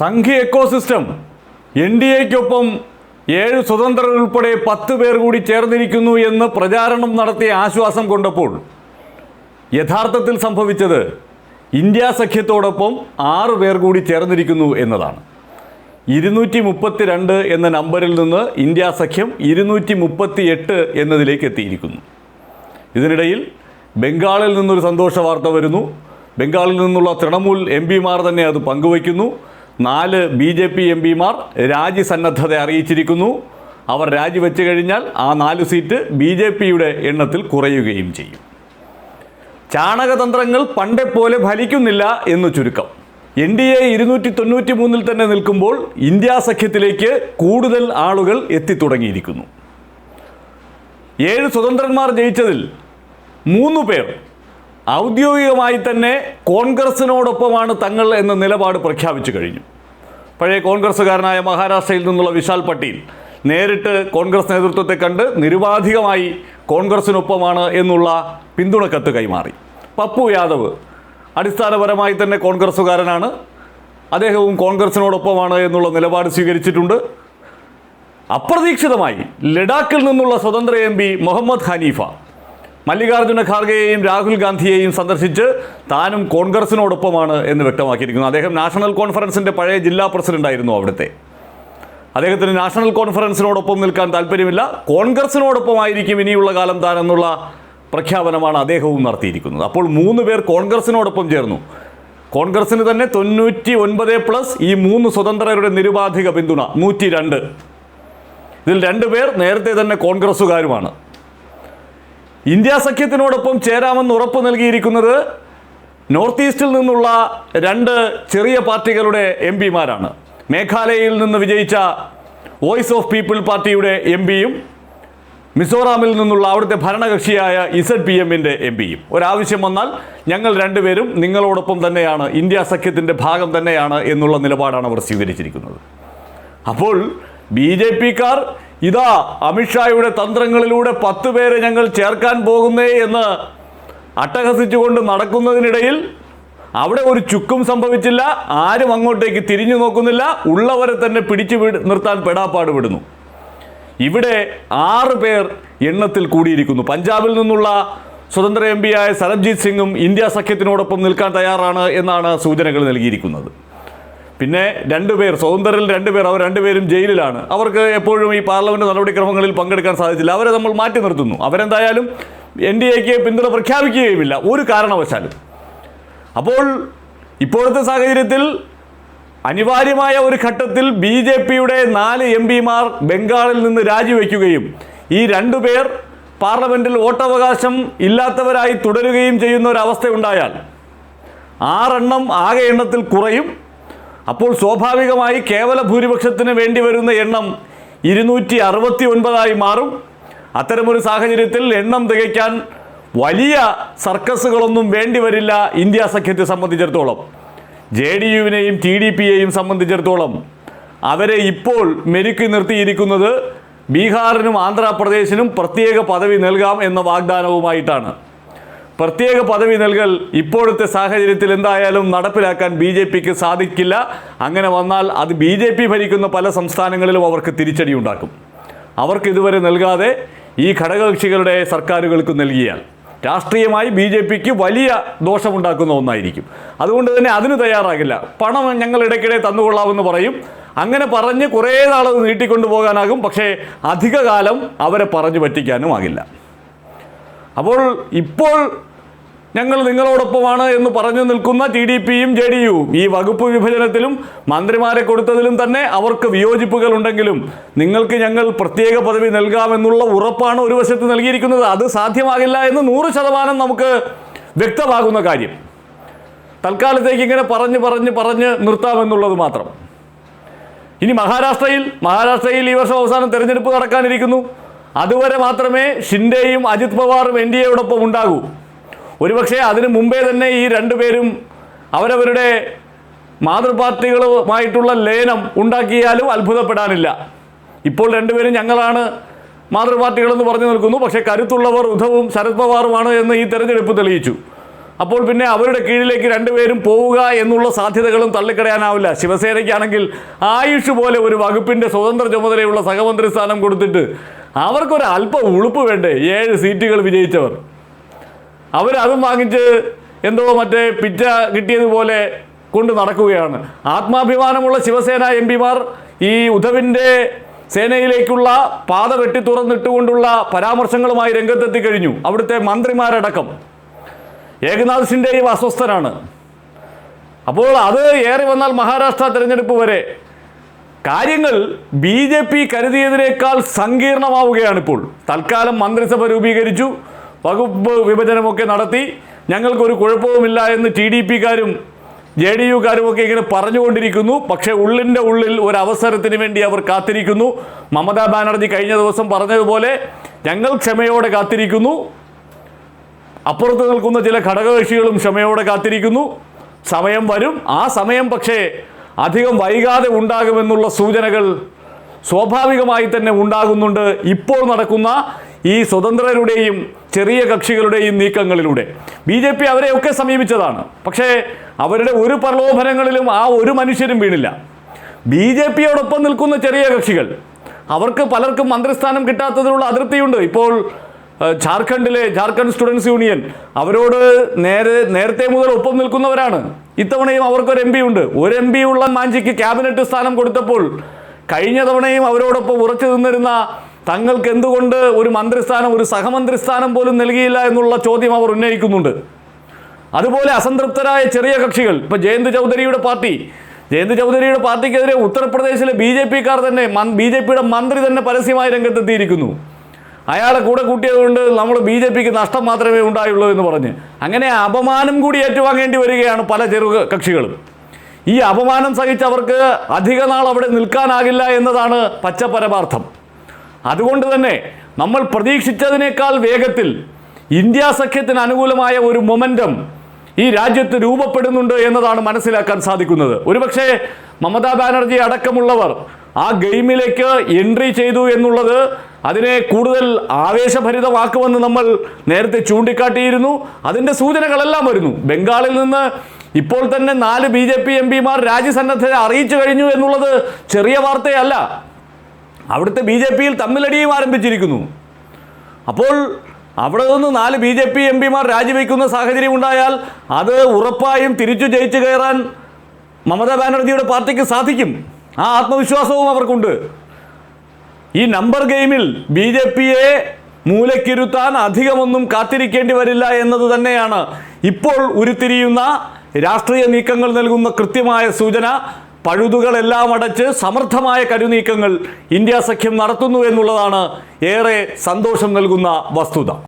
Sanghi ecosystem N D എക്കൊപ്പം ഏഴ് സ്വതന്ത്രർ ഉൾപ്പെടെ പത്ത് പേർ കൂടി ചേർന്നിരിക്കുന്നു എന്ന് പ്രചാരണം നടത്തിയ ആശ്വാസം കൊണ്ടപ്പോൾ യഥാർത്ഥത്തിൽ സംഭവിച്ചത് ഇന്ത്യ സഖ്യത്തോടൊപ്പം ആറ് പേർ കൂടി ചേർന്നിരിക്കുന്നു എന്നതാണ്. ഇരുന്നൂറ്റി മുപ്പത്തി രണ്ട് എന്ന നമ്പറിൽ നിന്ന് ഇന്ത്യ സഖ്യം ഇരുന്നൂറ്റി മുപ്പത്തി എട്ട് എന്നതിലേക്ക് എത്തിയിരിക്കുന്നു. ഇതിനിടയിൽ ബംഗാളിൽ നിന്നൊരു സന്തോഷ വാർത്ത വരുന്നു. ബംഗാളിൽ നിന്നുള്ള തൃണമൂൽ എം പിമാർ തന്നെ അത് പങ്കുവയ്ക്കുന്നു. നാല് ബി ജെ പി എം പിമാർ രാജ്യസന്നദ്ധത അറിയിച്ചിരിക്കുന്നു. അവർ രാജിവെച്ച് കഴിഞ്ഞാൽ ആ നാല് സീറ്റ് ബി ജെ പിയുടെ എണ്ണത്തിൽ കുറയുകയും ചെയ്യും. ചാണകതന്ത്രങ്ങൾ പണ്ടെപ്പോലെ പോലെ ഫലിക്കുന്നില്ല എന്ന് ചുരുക്കം. എൻ ഡി എ ഇരുന്നൂറ്റി തൊണ്ണൂറ്റി മൂന്നിൽ തന്നെ നിൽക്കുമ്പോൾ ഇന്ത്യാ സഖ്യത്തിലേക്ക് കൂടുതൽ ആളുകൾ എത്തിത്തുടങ്ങിയിരിക്കുന്നു. ഏഴ് സ്വതന്ത്രന്മാർ ജയിച്ചതിൽ മൂന്ന് പേർ ഔദ്യോഗികമായി തന്നെ കോൺഗ്രസിനോടൊപ്പമാണ് തങ്ങൾ എന്ന നിലപാട് പ്രഖ്യാപിച്ചു കഴിഞ്ഞു. പഴയ കോൺഗ്രസ്സുകാരനായ മഹാരാഷ്ട്രയിൽ നിന്നുള്ള വിശാൽ പട്ടീൽ നേരിട്ട് കോൺഗ്രസ് നേതൃത്വത്തെ കണ്ട് നിരുപാധികമായി കോൺഗ്രസിനൊപ്പമാണ് എന്നുള്ള പിന്തുണക്കത്ത് കൈമാറി. പപ്പു യാദവ് അടിസ്ഥാനപരമായി തന്നെ കോൺഗ്രസ്സുകാരനാണ്. അദ്ദേഹവും കോൺഗ്രസിനോടൊപ്പമാണ് എന്നുള്ള നിലപാട് സ്വീകരിച്ചിട്ടുണ്ട്. അപ്രതീക്ഷിതമായി ലഡാക്കിൽ നിന്നുള്ള സ്വതന്ത്ര എം പി മുഹമ്മദ് ഹനീഫ മല്ലികാർജുന ഖാർഗെയെയും രാഹുൽ ഗാന്ധിയെയും സന്ദർശിച്ച് താനും കോൺഗ്രസിനോടൊപ്പമാണ് എന്ന് വ്യക്തമാക്കിയിരിക്കുന്നു. അദ്ദേഹം നാഷണൽ കോൺഫറൻസിന്റെ പഴയ ജില്ലാ പ്രസിഡന്റായിരുന്നു അവിടുത്തെ. അദ്ദേഹത്തിന് നാഷണൽ കോൺഫറൻസിനോടൊപ്പം നിൽക്കാൻ താല്പര്യമില്ല. കോൺഗ്രസിനോടൊപ്പമായിരിക്കും ഇനിയുള്ള കാലം താൻ എന്നുള്ള പ്രഖ്യാപനമാണ് അദ്ദേഹവും നടത്തിയിരിക്കുന്നത്. അപ്പോൾ മൂന്ന് പേർ കോൺഗ്രസിനോടൊപ്പം ചേർന്നു. കോൺഗ്രസിന് തന്നെ തൊണ്ണൂറ്റി ഒൻപത് പ്ലസ് ഈ മൂന്ന് സ്വതന്ത്രരുടെ നിരുപാധിക പിന്തുണ നൂറ്റി രണ്ട് ഇതിൽ രണ്ടുപേർ നേരത്തെ തന്നെ കോൺഗ്രസ്സുകാരുമാണ്. ഇന്ത്യ സഖ്യത്തിനോടൊപ്പം ചേരാമെന്ന് ഉറപ്പ് നൽകിയിരിക്കുന്നത് നോർത്ത് ഈസ്റ്റിൽ നിന്നുള്ള രണ്ട് ചെറിയ പാർട്ടികളുടെ എം പിമാരാണ്. മേഘാലയയിൽ നിന്ന് വിജയിച്ച വോയിസ് ഓഫ് പീപ്പിൾ പാർട്ടിയുടെ എം പിയും മിസോറാമിൽ നിന്നുള്ള അവിടുത്തെ ഭരണകക്ഷിയായ ഇസഡ് പി എമ്മിന്റെ എം പിയും. ഒരാവശ്യം വന്നാൽ ഞങ്ങൾ രണ്ടുപേരും നിങ്ങളോടൊപ്പം തന്നെയാണ് ഇന്ത്യ സഖ്യത്തിന്റെ ഭാഗം തന്നെയാണ് എന്നുള്ള നിലപാടാണ് അവർ സ്വീകരിച്ചിരിക്കുന്നത്. അപ്പോൾ ബി ജെ പിക്കാർ ഇതാ അമിത്ഷായുടെ തന്ത്രങ്ങളിലൂടെ പത്ത് പേരെ ഞങ്ങൾ ചേർക്കാൻ പോകുന്നേ എന്ന് അട്ടഹസിച്ചുകൊണ്ട് നടക്കുന്നതിനിടയിൽ അവിടെ ഒരു ചുക്കും സംഭവിച്ചില്ല ആരും അങ്ങോട്ടേക്ക് തിരിഞ്ഞു നോക്കുന്നില്ല ഉള്ളവരെ തന്നെ പിടിച്ചു നിർത്താൻ പെടാപ്പാട് വിടുന്നു. ഇവിടെ ആറ് പേർ എണ്ണത്തിൽ കൂടിയിരിക്കുന്നു. പഞ്ചാബിൽ നിന്നുള്ള സ്വതന്ത്ര എം പിയായ സരബ്ജീത് സിംഗും ഇന്ത്യ സഖ്യത്തിനോടൊപ്പം നിൽക്കാൻ തയ്യാറാണ് എന്നാണ് സൂചനകൾ നൽകിയിരിക്കുന്നത്. പിന്നെ രണ്ടുപേർ സ്വതന്ത്രരിൽ രണ്ടുപേർ അവർ രണ്ടുപേരും ജയിലിലാണ്. അവർക്ക് എപ്പോഴും ഈ പാർലമെന്റ് നടപടിക്രമങ്ങളിൽ പങ്കെടുക്കാൻ സാധിച്ചില്ല. അവരെ നമ്മൾ മാറ്റി നിർത്തുന്നു. അവരെന്തായാലും എൻ ഡി എക്ക് പിന്തുണ പ്രഖ്യാപിക്കുകയുമില്ല ഒരു കാരണവശാലും. അപ്പോൾ ഇപ്പോഴത്തെ സാഹചര്യത്തിൽ അനിവാര്യമായ ഒരു ഘട്ടത്തിൽ ബി ജെ പിയുടെ നാല് എം പിമാർ ബംഗാളിൽ നിന്ന് രാജിവെക്കുകയും ഈ രണ്ടുപേർ പാർലമെന്റിൽ വോട്ടവകാശം ഇല്ലാത്തവരായി തുടരുകയും ചെയ്യുന്ന ഒരു അവസ്ഥയുണ്ടായാൽ ആറെണ്ണം ആകെ എണ്ണത്തിൽ കുറയും. അപ്പോൾ സ്വാഭാവികമായി കേവല ഭൂരിപക്ഷത്തിന് വേണ്ടി വരുന്ന എണ്ണം ഇരുന്നൂറ്റി അറുപത്തി ഒൻപതായി മാറും. അത്തരമൊരു സാഹചര്യത്തിൽ എണ്ണം തികയ്ക്കാൻ വലിയ സർക്കസുകളൊന്നും വേണ്ടി വരില്ല ഇന്ത്യ സഖ്യത്തെ സംബന്ധിച്ചിടത്തോളം. ജെ ഡി യുവിനെയും ടി ഡി പിയെയും സംബന്ധിച്ചിടത്തോളം അവരെ ഇപ്പോൾ മെരുക്കി നിർത്തിയിരിക്കുന്നത് ബീഹാറിനും ആന്ധ്രാപ്രദേശിനും പ്രത്യേക പദവി നൽകാം എന്ന വാഗ്ദാനവുമായിട്ടാണ്. പ്രത്യേക പദവി നൽകൽ ഇപ്പോഴത്തെ സാഹചര്യത്തിൽ എന്തായാലും നടപ്പിലാക്കാൻ ബി ജെ പിക്ക് സാധിക്കില്ല. അങ്ങനെ വന്നാൽ അത് ബി ജെ പി ഭരിക്കുന്ന പല സംസ്ഥാനങ്ങളിലും അവർക്ക് തിരിച്ചടി ഉണ്ടാക്കും. അവർക്ക് ഇതുവരെ നൽകാതെ ഈ ഘടകകക്ഷികളുടെ സർക്കാരുകൾക്ക് നൽകിയാൽ രാഷ്ട്രീയമായി ബി ജെ പിക്ക് വലിയ ദോഷമുണ്ടാക്കുന്ന ഒന്നായിരിക്കും. അതുകൊണ്ട് തന്നെ അതിന് തയ്യാറാകില്ല. പണം ഞങ്ങൾ ഇടയ്ക്കിടെ തന്നുകൊള്ളാമെന്ന് പറയും. അങ്ങനെ പറഞ്ഞ് കുറേ നാളത് നീട്ടിക്കൊണ്ടു പോകാനാകും. പക്ഷേ അധികകാലം അവരെ പറഞ്ഞു പറ്റിക്കാനും ആകില്ല. അപ്പോൾ ഇപ്പോൾ ഞങ്ങൾ നിങ്ങളോടൊപ്പമാണ് എന്ന് പറഞ്ഞു നിൽക്കുന്ന ടി ഡി പിയും ജെ ഡി യുവും ഈ വകുപ്പ് വിഭജനത്തിലും മന്ത്രിമാരെ കൊടുത്തതിലും തന്നെ അവർക്ക് വിയോജിപ്പുകൾ ഉണ്ടെങ്കിലും നിങ്ങൾക്ക് ഞങ്ങൾ പ്രത്യേക പദവി നൽകാമെന്നുള്ള ഉറപ്പാണ് ഒരു വശത്ത് നൽകിയിരിക്കുന്നത്. അത് സാധ്യമാകില്ല എന്ന് നൂറ് ശതമാനം നമുക്ക് വ്യക്തമാകുന്ന കാര്യം. തൽക്കാലത്തേക്ക് ഇങ്ങനെ പറഞ്ഞ് പറഞ്ഞ് പറഞ്ഞ് നിർത്താമെന്നുള്ളത് മാത്രം. ഇനി മഹാരാഷ്ട്രയിൽ മഹാരാഷ്ട്രയിൽ ഈ വർഷം അവസാനം തെരഞ്ഞെടുപ്പ് നടക്കാനിരിക്കുന്നു. അതുവരെ മാത്രമേ ഷിൻഡെയും അജിത് പവാറും എൻ ഡി എയോടൊപ്പം ഉണ്ടാകൂ. ഒരുപക്ഷെ അതിനു മുമ്പേ തന്നെ ഈ രണ്ടുപേരും അവരവരുടെ മാതൃപാർട്ടികളുമായിട്ടുള്ള ലയനം ഉണ്ടാക്കിയാലും അത്ഭുതപ്പെടാനില്ല. ഇപ്പോൾ രണ്ടുപേരും ഞങ്ങളാണ് മാതൃപാർട്ടികളെന്ന് പറഞ്ഞു നിൽക്കുന്നു. പക്ഷേ കരുത്തുള്ളവർ ഉദ്ധവും ശരത് പവാറുമാണ് എന്ന് ഈ തെരഞ്ഞെടുപ്പ് തെളിയിച്ചു. അപ്പോൾ പിന്നെ അവരുടെ കീഴിലേക്ക് രണ്ടുപേരും പോവുക എന്നുള്ള സാധ്യതകളും തള്ളിക്കളയാനാവില്ല. ശിവസേനയ്ക്കാണെങ്കിൽ ആയുഷ് പോലെ ഒരു വകുപ്പിന്റെ സ്വതന്ത്ര ചുമതലയുള്ള സഹമന്ത്രി സ്ഥാനം കൊടുത്തിട്ട് അവർക്കൊരു അല്പം ഉളുപ്പ് വേണ്ടേ? ഏഴ് സീറ്റുകൾ വിജയിച്ചവർ. അവരതും വാങ്ങിച്ച് എന്തോ മറ്റേ പിറ്റ കിട്ടിയതുപോലെ കൊണ്ട് നടക്കുകയാണ്. ആത്മാഭിമാനമുള്ള ശിവസേന എം പിമാർ ഈ ഉദ്ധവിന്റെ സേനയിലേക്കുള്ള പാത വെട്ടി തുറന്നിട്ടുകൊണ്ടുള്ള പരാമർശങ്ങളുമായി രംഗത്തെത്തി കഴിഞ്ഞു. അവിടുത്തെ മന്ത്രിമാരടക്കം ഏകനാഥ് ഷിൻഡെയും അസ്വസ്ഥനാണ്. അപ്പോൾ അത് ഏറി വന്നാൽ മഹാരാഷ്ട്ര തിരഞ്ഞെടുപ്പ് വരെ കാര്യങ്ങൾ ബി ജെ പി കരുതിയതിനേക്കാൾ സങ്കീർണമാവുകയാണിപ്പോൾ. തൽക്കാലം മന്ത്രിസഭ രൂപീകരിച്ചു. വകുപ്പ് വിഭജനമൊക്കെ നടത്തി ഞങ്ങൾക്കൊരു കുഴപ്പവുമില്ല എന്ന് ടി ഡി പിക്കാരും ജെ ഡി യുക്കാരും ഒക്കെ ഇങ്ങനെ പറഞ്ഞുകൊണ്ടിരിക്കുന്നു. പക്ഷേ ഉള്ളിന്റെ ഉള്ളിൽ ഒരു അവസരത്തിന് വേണ്ടി അവർ കാത്തിരിക്കുന്നു. മമതാ ബാനർജി കഴിഞ്ഞ ദിവസം പറഞ്ഞതുപോലെ ഞങ്ങൾ ക്ഷമയോടെ കാത്തിരിക്കുന്നു. അപ്പുറത്ത് നിൽക്കുന്ന ചില ഘടകകക്ഷികളും ക്ഷമയോടെ കാത്തിരിക്കുന്നു. സമയം വരും. ആ സമയം പക്ഷേ അധികം വൈകാതെ ഉണ്ടാകുമെന്നുള്ള സൂചനകൾ സ്വാഭാവികമായി തന്നെ ഉണ്ടാകുന്നുണ്ട്. ഇപ്പോൾ നടക്കുന്ന ഈ സ്വതന്ത്രരുടെയും ചെറിയ കക്ഷികളുടെയും നീക്കങ്ങളിലൂടെ. ബി ജെ പി അവരെയൊക്കെ സമീപിച്ചതാണ്. പക്ഷേ അവരുടെ ഒരു പ്രലോഭനങ്ങളിലും ആ ഒരു മനുഷ്യരും വീണില്ല. ബി ജെ പിയോടൊപ്പം നിൽക്കുന്ന ചെറിയ കക്ഷികൾ അവർക്ക് പലർക്കും മന്ത്രിസ്ഥാനം കിട്ടാത്തതിനുള്ള അതൃപ്തിയുണ്ട്. ഇപ്പോൾ ജാർഖണ്ഡിലെ ജാർഖണ്ഡ് സ്റ്റുഡൻസ് യൂണിയൻ അവരോട് നേരെ നേരത്തെ മുതൽ ഒപ്പം നിൽക്കുന്നവരാണ്. ഇത്തവണയും അവർക്കൊരു എം പി ഉണ്ട്. ഒരു എം പി ഉള്ള മാഞ്ചിക്ക് ക്യാബിനറ്റ് സ്ഥാനം കൊടുത്തപ്പോൾ കഴിഞ്ഞ തവണയും അവരോടൊപ്പം ഉറച്ചു നിന്നിരുന്ന തങ്ങൾക്ക് എന്തുകൊണ്ട് ഒരു മന്ത്രിസ്ഥാനം ഒരു സഹമന്ത്രിസ്ഥാനം പോലും നൽകിയില്ല എന്നുള്ള ചോദ്യം അവർ ഉന്നയിക്കുന്നുണ്ട്. അതുപോലെ അസംതൃപ്തരായ ചെറിയ കക്ഷികൾ ഇപ്പൊ ജയന്ത് ചൗധരിയുടെ പാർട്ടി. ജയന്ത് ചൗധരിയുടെ പാർട്ടിക്കെതിരെ ഉത്തർപ്രദേശിലെ ബി ജെ പിക്കാർ തന്നെ ബി ജെ പിയുടെ മന്ത്രി തന്നെ പരസ്യമായി രംഗത്തെത്തിയിരിക്കുന്നു. അയാളെ കൂടെ കൂട്ടിയതുകൊണ്ട് നമ്മൾ ബി ജെ പിക്ക് നഷ്ടം മാത്രമേ ഉണ്ടായുള്ളൂ എന്ന് പറഞ്ഞ്. അങ്ങനെ അപമാനം കൂടി ഏറ്റുവാങ്ങേണ്ടി വരികയാണ് പല ചെറു കക്ഷികളും. ഈ അപമാനം സഹിച്ച് അവർക്ക് അധിക നാൾ അവിടെ നിൽക്കാനാകില്ല എന്നതാണ് പച്ചപരമാർത്ഥം. അതുകൊണ്ട് തന്നെ നമ്മൾ പ്രതീക്ഷിച്ചതിനേക്കാൾ വേഗത്തിൽ ഇന്ത്യ സഖ്യത്തിന് അനുകൂലമായ ഒരു മൊമെന്റം ഈ രാജ്യത്ത് രൂപപ്പെടുന്നുണ്ട് എന്നതാണ് മനസ്സിലാക്കാൻ സാധിക്കുന്നത്. ഒരുപക്ഷെ മമതാ ബാനർജി അടക്കമുള്ളവർ ആ ഗെയിമിലേക്ക് എൻട്രി ചെയ്തു എന്നുള്ളത് അതിനെ കൂടുതൽ ആവേശഭരിതമാക്കുമെന്ന് നമ്മൾ നേരത്തെ ചൂണ്ടിക്കാട്ടിയിരുന്നു. അതിന്റെ സൂചനകളെല്ലാം വരുന്നു. ബംഗാളിൽ നിന്ന് ഇപ്പോൾ തന്നെ നാല് ബി ജെ പി എം പിമാർ രാജ്യസന്നദ്ധത അറിയിച്ചു കഴിഞ്ഞു എന്നുള്ളത് ചെറിയ വാർത്തയല്ല. അവിടുത്തെ ബി ജെ പിയിൽ തമ്മിലടിയും ആരംഭിച്ചിരിക്കുന്നു. അപ്പോൾ അവിടെ നിന്ന് നാല് ബി ജെ പി എം പിമാർ രാജിവെക്കുന്ന സാഹചര്യം ഉണ്ടായാൽ അത് ഉറപ്പായും തിരിച്ചു ജയിച്ചു കയറാൻ മമതാ ബാനർജിയുടെ പാർട്ടിക്ക് സാധിക്കും. ആ ആത്മവിശ്വാസവും അവർക്കുണ്ട്. ഈ നമ്പർ ഗെയിമിൽ ബി ജെ പിയെ മൂലക്കിരുത്താൻ അധികമൊന്നും കാത്തിരിക്കേണ്ടി വരില്ല എന്നത് തന്നെയാണ് ഇപ്പോൾ ഉരുത്തിരിയുന്ന രാഷ്ട്രീയ നീക്കങ്ങൾ നൽകുന്ന കൃത്യമായ സൂചന. പഴുതുകളെല്ലാം അടച്ച് സമർത്ഥമായ കരുനീക്കങ്ങൾ ഇന്ത്യ സഖ്യം നടത്തുന്നു എന്നുള്ളതാണ് ഏറെ സന്തോഷം നൽകുന്ന വസ്തുത.